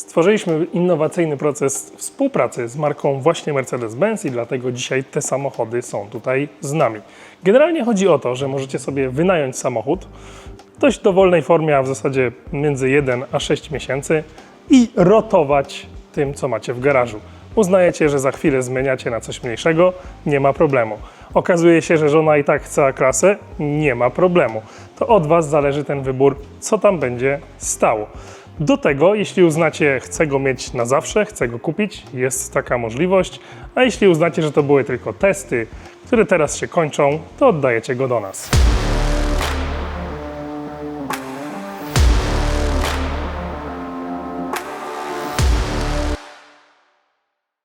Stworzyliśmy innowacyjny proces współpracy z marką właśnie Mercedes-Benz i dlatego dzisiaj te samochody są tutaj z nami. Generalnie chodzi o to, że możecie sobie wynająć samochód w dość dowolnej formie, a w zasadzie między 1 a 6 miesięcy i rotować tym, co macie w garażu. Uznajecie, że za chwilę zmieniacie na coś mniejszego, nie ma problemu. Okazuje się, że żona i tak chce klasę, nie ma problemu. To od Was zależy ten wybór, co tam będzie stało. Do tego, jeśli uznacie, chcę go mieć na zawsze, chcę go kupić, jest taka możliwość, a jeśli uznacie, że to były tylko testy, które teraz się kończą, to oddajecie go do nas.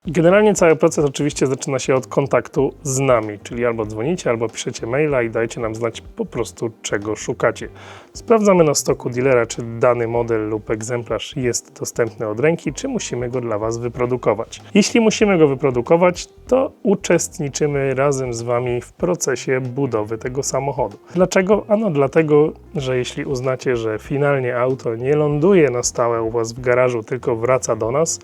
Generalnie cały proces oczywiście zaczyna się od kontaktu z nami, czyli albo dzwonicie, albo piszecie maila i dajcie nam znać po prostu czego szukacie. Sprawdzamy na stoku dealera, czy dany model lub egzemplarz jest dostępny od ręki, czy musimy go dla Was wyprodukować. Jeśli musimy go wyprodukować, to uczestniczymy razem z Wami w procesie budowy tego samochodu. Dlaczego? Ano dlatego, że jeśli uznacie, że finalnie auto nie ląduje na stałe u Was w garażu, tylko wraca do nas,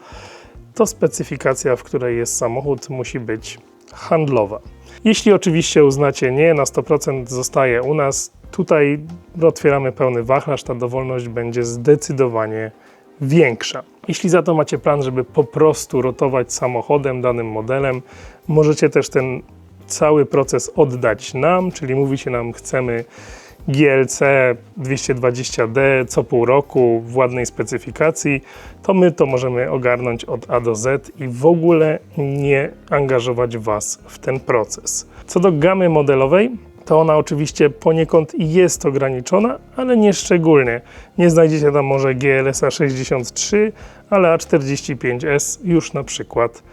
to specyfikacja, w której jest samochód, musi być handlowa. Jeśli oczywiście uznacie nie, na 100% zostaje u nas, tutaj otwieramy pełny wachlarz, ta dowolność będzie zdecydowanie większa. Jeśli za to macie plan, żeby po prostu rotować samochodem, danym modelem, możecie też ten cały proces oddać nam, czyli mówicie nam, chcemy GLC 220D co pół roku w ładnej specyfikacji, to my to możemy ogarnąć od A do Z i w ogóle nie angażować Was w ten proces. Co do gamy modelowej, to ona oczywiście poniekąd jest ograniczona, ale nie szczególnie. Nie znajdziecie tam może GLS 63, ale A45S już na przykład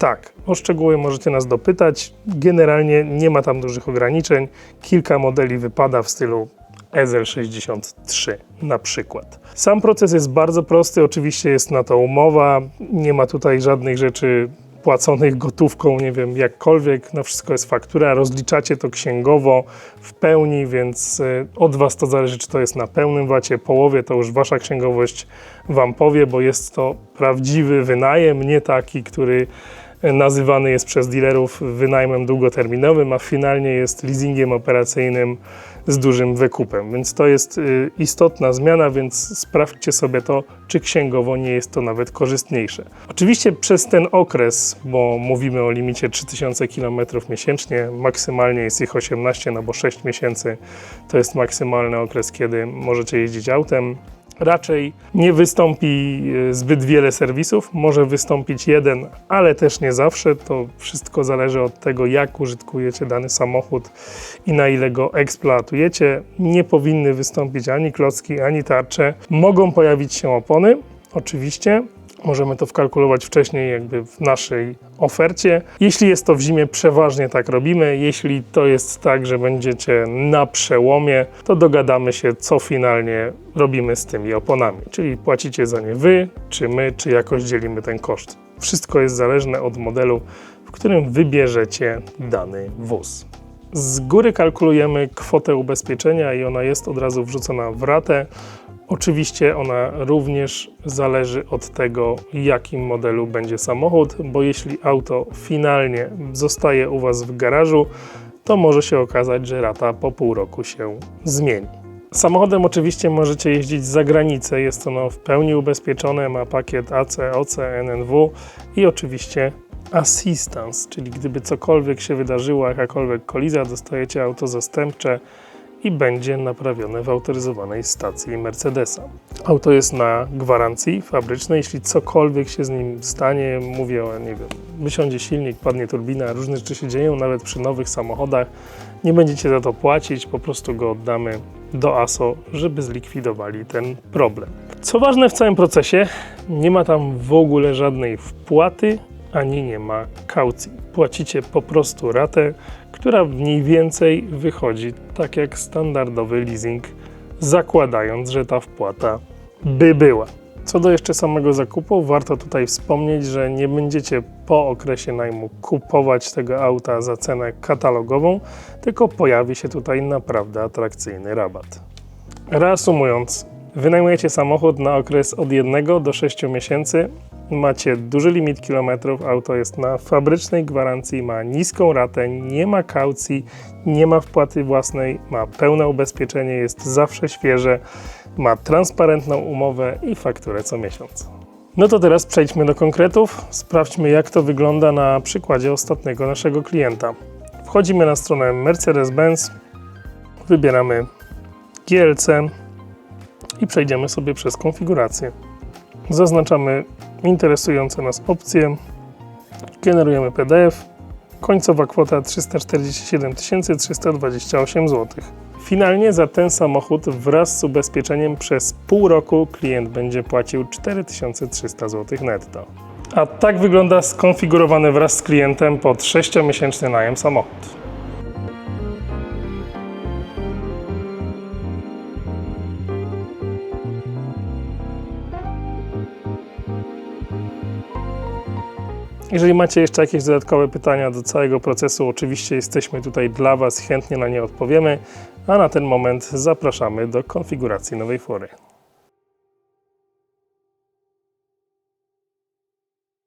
tak, o szczegóły możecie nas dopytać. Generalnie nie ma tam dużych ograniczeń. Kilka modeli wypada w stylu EZL63 na przykład. Sam proces jest bardzo prosty, oczywiście jest na to umowa, nie ma tutaj żadnych rzeczy płaconych gotówką, nie wiem, jakkolwiek, na wszystko jest faktura, rozliczacie to księgowo w pełni, więc y, od Was to zależy, czy to jest na pełnym wacie, połowie, to już Wasza księgowość Wam powie, bo jest to prawdziwy wynajem, nie taki, który nazywany jest przez dealerów wynajmem długoterminowym, a finalnie jest leasingiem operacyjnym z dużym wykupem. Więc to jest y, istotna zmiana, więc sprawdźcie sobie to, czy księgowo nie jest to nawet korzystniejsze. Oczywiście przez ten okres, bo mówimy o limicie 3000 km miesięcznie, maksymalnie jest ich 18, no bo 6 miesięcy to jest maksymalny okres, kiedy możecie jeździć autem raczej nie wystąpi e, zbyt wiele serwisów. Może wystąpić jeden, ale też nie zawsze. To wszystko zależy od tego, jak użytkujecie dany samochód i na ile go eksploatujecie. Nie powinny wystąpić ani klocki, ani tarcze. Mogą pojawić się opony, oczywiście. Możemy to wkalkulować wcześniej, jakby w naszej ofercie. Jeśli jest to w zimie, przeważnie tak robimy. Jeśli to jest tak, że będziecie na przełomie, to dogadamy się, co finalnie robimy z tymi oponami. Czyli płacicie za nie wy, czy my, czy jakoś dzielimy ten koszt. Wszystko jest zależne od modelu, w którym wybierzecie dany wóz. Z góry kalkulujemy kwotę ubezpieczenia i ona jest od razu wrzucona w ratę. Oczywiście ona również zależy od tego, jakim modelu będzie samochód, bo jeśli auto finalnie zostaje u Was w garażu, to może się okazać, że rata po pół roku się zmieni. Samochodem oczywiście możecie jeździć za granicę, jest ono w pełni ubezpieczone, ma pakiet AC, OC, NNW i oczywiście assistance, czyli gdyby cokolwiek się wydarzyło, jakakolwiek kolizja, dostajecie auto zastępcze i będzie naprawione w autoryzowanej stacji Mercedesa. Auto jest na gwarancji fabrycznej, jeśli cokolwiek się z nim stanie, mówię o, nie wiem, wysiądzie silnik, padnie turbina, różne rzeczy się dzieją, nawet przy nowych samochodach, nie będziecie za to płacić, po prostu go oddamy do ASO, żeby zlikwidowali ten problem. Co ważne w całym procesie, nie ma tam w ogóle żadnej wpłaty, ani nie ma kaucji. Płacicie po prostu ratę, która mniej więcej wychodzi tak jak standardowy leasing, zakładając, że ta wpłata by była. Co do jeszcze samego zakupu, warto tutaj wspomnieć, że nie będziecie po okresie najmu kupować tego auta za cenę katalogową, tylko pojawi się tutaj naprawdę atrakcyjny rabat. Reasumując, Wynajmujecie samochód na okres od 1 do 6 miesięcy. Macie duży limit kilometrów, auto jest na fabrycznej gwarancji, ma niską ratę, nie ma kaucji, nie ma wpłaty własnej, ma pełne ubezpieczenie, jest zawsze świeże, ma transparentną umowę i fakturę co miesiąc. No to teraz przejdźmy do konkretów. Sprawdźmy, jak to wygląda na przykładzie ostatniego naszego klienta. Wchodzimy na stronę Mercedes-Benz, wybieramy GLC i przejdziemy sobie przez konfigurację. Zaznaczamy interesujące nas opcje, generujemy PDF, końcowa kwota 347 328 zł. Finalnie za ten samochód wraz z ubezpieczeniem przez pół roku klient będzie płacił 4300 zł netto. A tak wygląda skonfigurowany wraz z klientem pod 6-miesięczny najem samochód. Jeżeli macie jeszcze jakieś dodatkowe pytania do całego procesu, oczywiście jesteśmy tutaj dla Was, chętnie na nie odpowiemy, a na ten moment zapraszamy do konfiguracji nowej fury.